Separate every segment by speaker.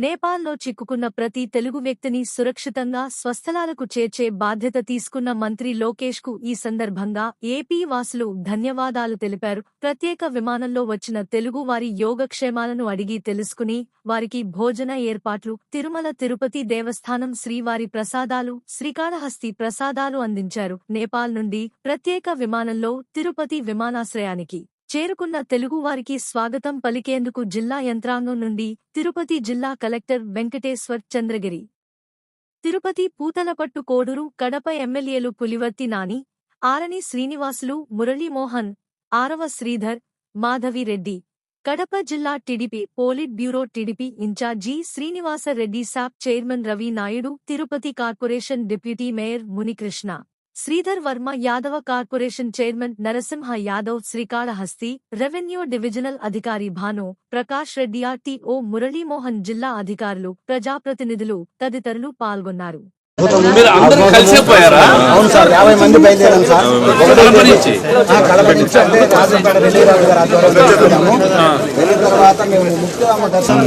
Speaker 1: నేపాల్లో చిక్కుకున్న ప్రతి తెలుగు వ్యక్తిని సురక్షితంగా స్వస్థలాలకు చేర్చే బాధ్యత తీసుకున్న మంత్రి లోకేష్కు ఈ సందర్భంగా ఏపీ వాసులు ధన్యవాదాలు తెలిపారు. ప్రత్యేక విమానంలో వచ్చిన తెలుగు వారి యోగక్షేమాలను అడిగి తెలుసుకుని వారికి భోజన ఏర్పాట్లు తిరుమల తిరుపతి దేవస్థానం శ్రీవారి ప్రసాదాలు శ్రీకాళహస్తి ప్రసాదాలు అందించారు. నేపాల్ నుండి ప్రత్యేక విమానంలో తిరుపతి విమానాశ్రయానికి చేరుకున్న తెలుగువారికి స్వాగతం పలికేందుకు జిల్లా యంత్రాంగం నుండి తిరుపతి జిల్లా కలెక్టర్ వెంకటేశ్వర్ చంద్రగిరి. తిరుపతి పూతలపట్టు కోడూరు కడప ఎమ్మెల్యేలు పులివర్తి నాని ఆరణి శ్రీనివాసులు మురళీమోహన్ ఆరవ శ్రీధర్ మాధవిరెడ్డి. కడప జిల్లా TDP politburo TDP incharge Srinivasareddy SAAP chairman Ravi Naidu Tirupati corporation deputy mayor Munikrishna. Sridhar Varma Yadava corporation chairman Narasimha Yadav Srikalahasti revenue divisional అధికారి భాను ప్రకాష్ రెడ్డి ఆర్టీఓ మురళీమోహన్ జిల్లా అధికారులు ప్రజాప్రతినిధులు తదితరులు పాల్గొన్నారు.
Speaker 2: మీరు అందరూ కలిసే పోయారా?
Speaker 3: అవును సార్ యాభై మంది బయలుదేరాం సార్.
Speaker 2: కడప నుంచి
Speaker 3: ఆ, కడప నుంచి అంటే రాజంపేట రెడ్డి రాజు గారు ఆధ్వర్యంలో వెళ్తున్నాము వెళ్ళిన తర్వాత మేము ముఖ్యరామ దర్శనం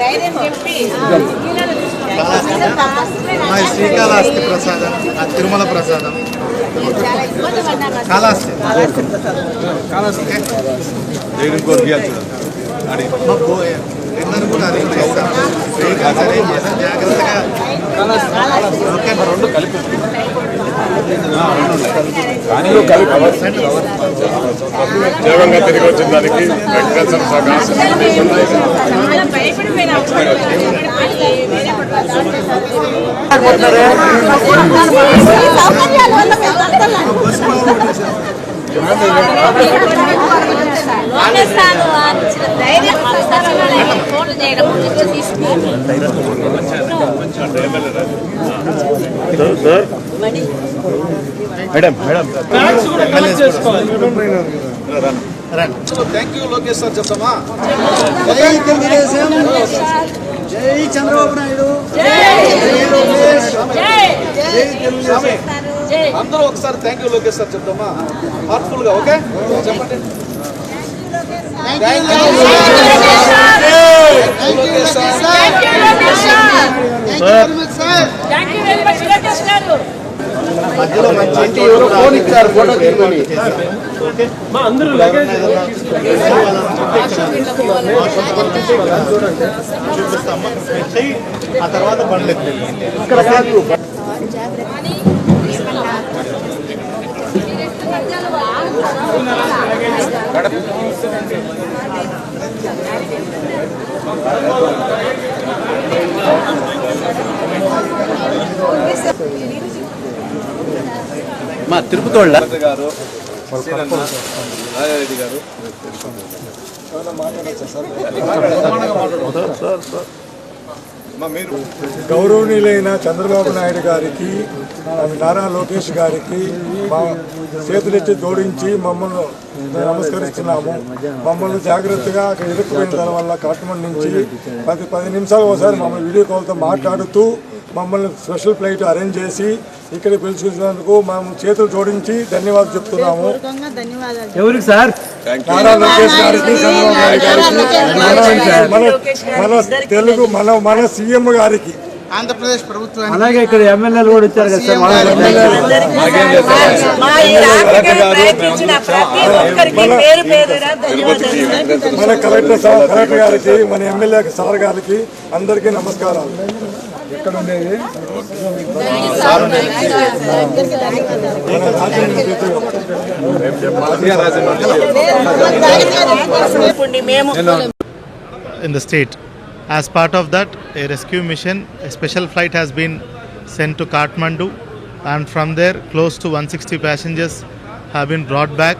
Speaker 4: ధైర్యం చెప్పి.
Speaker 5: మా శ్రీకాళహస్తి ప్రసాదం ఆ తిరుమల ప్రసాదం.
Speaker 4: పడ్డాము
Speaker 5: కాళహస్తి. అందరూ కూడా అదే అరేంజ్ చేస్తాం జాగ్రత్తగా ఓకే రెండు కలిపి
Speaker 6: జీవంగా తిరిగి వచ్చిన దానికి వెంకటేశ్వర
Speaker 4: చాలా భయపడిపోయినాము సౌకర్యాల వల్ల మేము రాజస్థాన్ ఇచ్చిన ధైర్యం ఫోన్లు చేయడం తీసుకుని
Speaker 5: థ్యాంక్ యూ లోకేష్ సార్ చెప్తామా
Speaker 3: జై చంద్రబాబు నాయుడు. జై లోకేష్. జై తెలుగుదేశం.
Speaker 5: అందరూ ఒకసారి థ్యాంక్ యూ లోకేష్ సార్ చెప్తామా? హార్ట్ఫుల్గా ఓకే చెప్పండి. థ్యాంక్ యూ లోకేష్ సార్ మధ్యలో మంచి ఫోన్ ఇచ్చారు ఫోటో తీయమని ఆ తర్వాత బండ్లు ఇక్కడ కాదు
Speaker 2: మా తిరుపతి వాళ్ళ
Speaker 5: గారు రాజారెడ్డి గారు. మీరు.
Speaker 7: గౌరవనీయులైన చంద్రబాబు నాయుడు గారికి నారా లోకేష్ గారికి మా చేతులెత్తి జోడించి మమ్మల్ని నమస్కరిస్తున్నాము. మమ్మల్ని జాగ్రత్తగా అక్కడ ఇరుక్కుపోయిన దాని వల్ల కాట్మండ్ నుంచి పది పది నిమిషాలు ఒకసారి మమ్మల్ని వీడియో కాల్తో మాట్లాడుతూ మమ్మల్ని స్పెషల్ ఫ్లైట్ అరేంజ్ చేసి ఇక్కడికి పిలుచుకున్నందుకు మేము చేతులు జోడించి ధన్యవాదాలు చెప్తున్నాము.
Speaker 3: ఎవరికి సార్?
Speaker 7: నారా లోకేష్ గారికి చంద్రబాబు నాయుడు గారికి మన మన తెలుగు మన మన సీఎం గారికి.
Speaker 5: ఆంధ్రప్రదేశ్ ప్రభుత్వానికి
Speaker 3: అలాగే ఇక్కడ ఎమ్మెల్యేలు కూడా వచ్చారు కదా
Speaker 7: మన కలెక్టర్ సార్ కలెక్టర్ గారికి మన ఎమ్మెల్యే సార్ గారికి అందరికీ నమస్కారాలు. ఎక్కడ ఉండేది.
Speaker 5: In the state. As part of that, a rescue mission, a special flight has been sent to Kathmandu, and from there, close to 160 passengers have been brought back,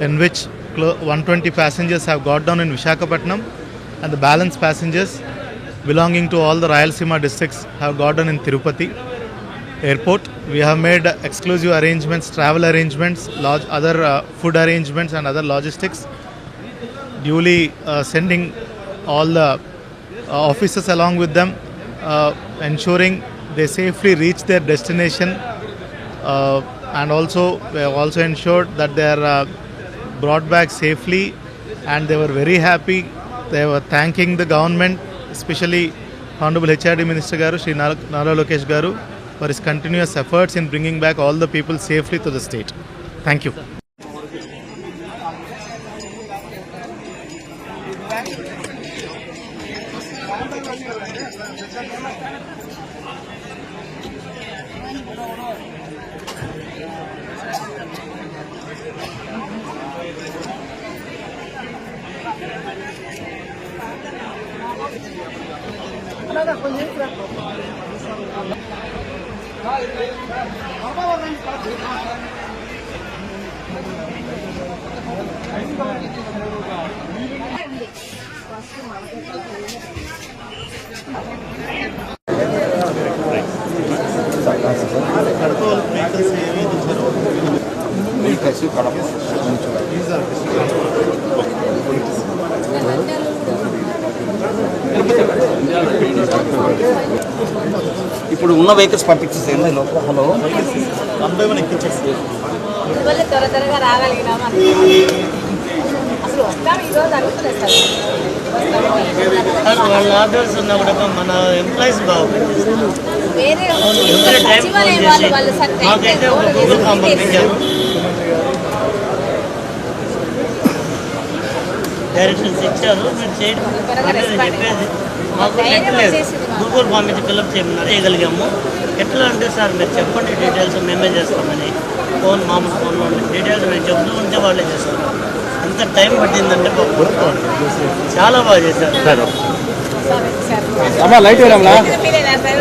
Speaker 5: in which
Speaker 8: 120 passengers have got down in Visakhapatnam, and the balance passengers belonging to all the Rayalaseema districts have got down in Tirupati airport. We have made exclusive arrangements, travel arrangements, lodge, other uh, food arrangements, and other logistics. Duly uh, sending all the officers along with them, uh, ensuring they safely reach their destination. Uh, and also, we have also ensured that they are uh, brought back safely, and they were very happy. They were thanking the government, especially Honorable HRD Minister Garu, Sri Nara Nara Lokesh Garu, for his continuous efforts in bringing back all the people safely to the state. Thank you.
Speaker 2: ఇప్పుడు ఉన్న vehicles పంపించేసేయండి లోపల. Hello.
Speaker 4: త్వర త్వరగా రాగలిగినాం అసలు వస్తాం ఈరోజు అనుకులేదు sir.
Speaker 9: వాళ్ళ ఆర్డర్స్ ఉన్నప్పుడు మన ఎంప్లాయీస్ బాగుంది
Speaker 4: వేరే వాళ్ళు సార్
Speaker 9: మాకైతే ఒక గూగుల్ ఫామ్ పంపించారు డైరెక్షన్స్ ఇచ్చారు మీరు చేయడం. చెప్పేది. మాకు నెట్ లేదు. గూగుల్ ఫామ్ ఇది ఫిల్అప్ చేయమన్నారు చేయగలిగాము ఎట్లా అంటే సార్ మీరు చెప్పండి డీటెయిల్స్ మేమే చేస్తామని. ఫోన్ మామూలు ఫోన్లో ఉండే డీటెయిల్స్ మేము చెప్తూ ఉంటే వాళ్ళే చేస్తాం ఎంత టైం పట్టిందంటే చాలా బాగా చేశారు.
Speaker 2: అమ్మా లైట్ వేయడంలా
Speaker 4: మీరేనా సార్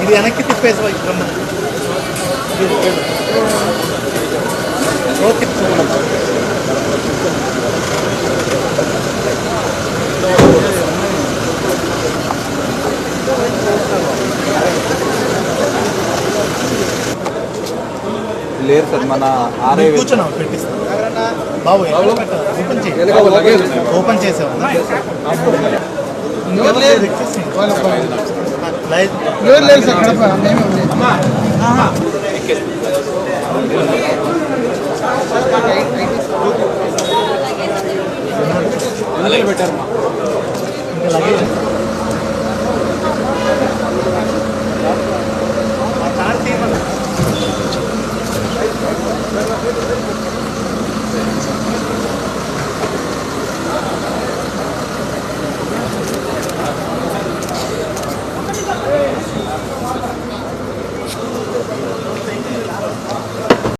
Speaker 8: ఇది వెనక్కి తిప్పేసి వైక్రమ్మ
Speaker 3: లేదు సార్ మన
Speaker 8: బాబు పెట్టాలి? ఓపెన్ ఓపెన్ చేసావు?
Speaker 3: లేదు సార్.